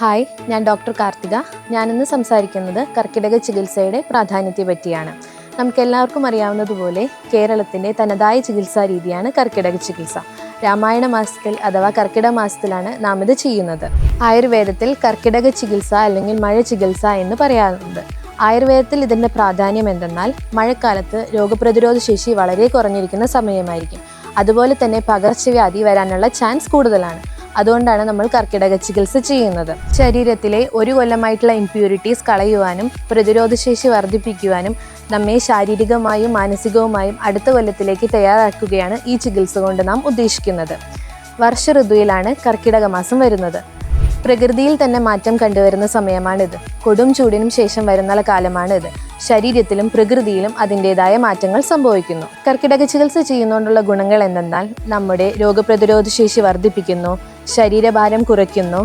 Hi ഞാൻ doctor Karthika. ഞാനിന്ന് സംസാരിക്കുന്നത് കർക്കിടക ചികിത്സയുടെ പ്രാധാന്യത്തെ പറ്റിയാണ് നമുക്കെല്ലാവർക്കും അറിയാവുന്നതുപോലെ കേരളത്തിന്റെ തനതായ ചികിത്സാ രീതിയാണ് കർക്കിടക ചികിത്സ. രാമായണ മാസത്തിൽ അഥവാ കർക്കിടക മാസത്തിലാണ് നാം ഇത് ചെയ്യുന്നത്. ആയുർവേദത്തിൽ കർക്കിടക ചികിത്സ അല്ലെങ്കിൽ മഴ ചികിത്സ എന്ന് പറയാറുണ്ട്. ആയുർവേദത്തിൽ ഇതിന്റെ പ്രാധാന്യം എന്തെന്നാൽ മഴക്കാലത്ത് രോഗപ്രതിരോധ ശേഷി വളരെ കുറഞ്ഞിരിക്കുന്ന സമയമായിരിക്കും. അതുപോലെ തന്നെ പകർച്ചവ്യാധി വരാനുള്ള ചാൻസ് കൂടുതലാണ്. അതുകൊണ്ടാണ് നമ്മൾ കർക്കിടക ചികിത്സ ചെയ്യുന്നത്. ശരീരത്തിലെ ഒരു കൊല്ലമായിട്ടുള്ള ഇംപ്യൂരിറ്റീസ് കളയുവാനും പ്രതിരോധശേഷി വർദ്ധിപ്പിക്കുവാനും നമ്മെ ശാരീരികമായും മാനസികവുമായും അടുത്ത കൊല്ലത്തിലേക്ക് തയ്യാറാക്കുകയാണ് ഈ ചികിത്സ കൊണ്ട് നാം ഉദ്ദേശിക്കുന്നത്. വർഷ ഋതുവിലാണ് കർക്കിടക മാസം വരുന്നത്. പ്രകൃതിയിൽ തന്നെ മാറ്റം കണ്ടുവരുന്ന സമയമാണിത്. കൊടും ചൂടിനും ശേഷം വരുന്ന കാലമാണിത്. ശരീരത്തിലും പ്രകൃതിയിലും അതിന്റെതായ മാറ്റങ്ങൾ സംഭവിക്കുന്നു. കർക്കിടക ചികിത്സ ചെയ്യുന്നതുകൊണ്ടുള്ള ഗുണങ്ങൾ എന്തെന്നാൽ നമ്മുടെ രോഗപ്രതിരോധ ശേഷി വർദ്ധിപ്പിക്കുന്നു ശരീരഭാരം കുറയ്ക്കുന്നു.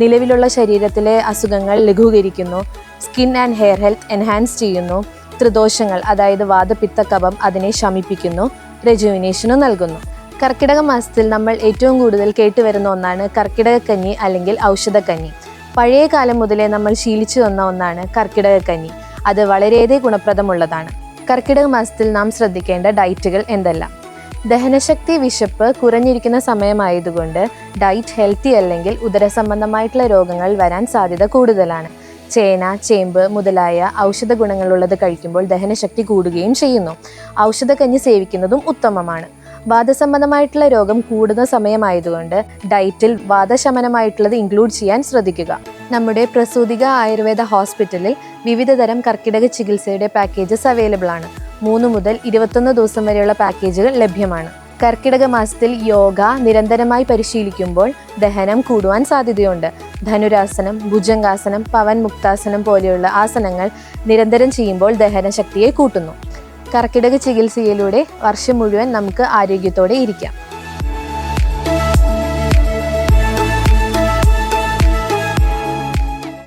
നിലവിലുള്ള ശരീരത്തിലെ അസുഖങ്ങൾ ലഘൂകരിക്കുന്നു. Skin and hair health enhance ചെയ്യുന്നു. ത്രിദോഷങ്ങൾ അതായത് വാദപിത്ത കഫം അതിനെ ശമിപ്പിക്കുന്നു. റെജുവിനേഷനും നൽകുന്നു. കർക്കിടക മാസത്തിൽ നമ്മൾ ഏറ്റവും കൂടുതൽ കേട്ടുവരുന്ന ഒന്നാണ് കർക്കിടകക്കഞ്ഞി അല്ലെങ്കിൽ ഔഷധക്കഞ്ഞി. പഴയ കാലം മുതലേ നമ്മൾ ശീലിച്ചു വന്ന ഒന്നാണ് കർക്കിടകക്കഞ്ഞി. അത് വളരെയേറെ ഗുണപ്രദമുള്ളതാണ്. കർക്കിടക മാസത്തിൽ നാം ശ്രദ്ധിക്കേണ്ട ഡയറ്റുകൾ എന്തെല്ലാം? ദഹനശക്തി വിശപ്പ് കുറഞ്ഞിരിക്കുന്ന സമയമായതുകൊണ്ട് ഡയറ്റ് ഹെൽത്തി അല്ലെങ്കിൽ ഉദരസംബന്ധമായിട്ടുള്ള രോഗങ്ങൾ വരാൻ സാധ്യത കൂടുതലാണ്. ചേന ചേമ്പ് മുതലായ ഔഷധ ഗുണങ്ങളുള്ളത് കഴിക്കുമ്പോൾ ദഹനശക്തി കൂടുകയും ചെയ്യുന്നു. ഔഷധക്കഞ്ഞി സേവിക്കുന്നതും ഉത്തമമാണ്. വാദസംബന്ധമായിട്ടുള്ള രോഗം കൂടുന്ന സമയമായതുകൊണ്ട് ഡയറ്റിൽ വാദശമനമായിട്ടുള്ളത് ഇൻക്ലൂഡ് ചെയ്യാൻ ശ്രദ്ധിക്കുക. നമ്മുടെ പ്രസൂതിക ആയുർവേദ ഹോസ്പിറ്റലിൽ വിവിധതരം കർക്കിടക ചികിത്സയുടെ പാക്കേജസ് അവൈലബിൾ ആണ്. മൂന്ന് മുതൽ ഇരുപത്തൊന്ന് ദിവസം വരെയുള്ള പാക്കേജുകൾ ലഭ്യമാണ്. കർക്കിടക മാസത്തിൽ യോഗ നിരന്തരമായി പരിശീലിക്കുമ്പോൾ ദഹനം കൂടുവാൻ സാധ്യതയുണ്ട്. ധനുരാസനം ഭുജംഗാസനം പവൻ മുക്താസനം പോലെയുള്ള ആസനങ്ങൾ നിരന്തരം ചെയ്യുമ്പോൾ ദഹനശക്തിയെ കൂട്ടുന്നു. കർക്കിടക ചികിത്സയിലൂടെ വർഷം മുഴുവൻ നമുക്ക് ആരോഗ്യത്തോടെ ഇരിക്കാം.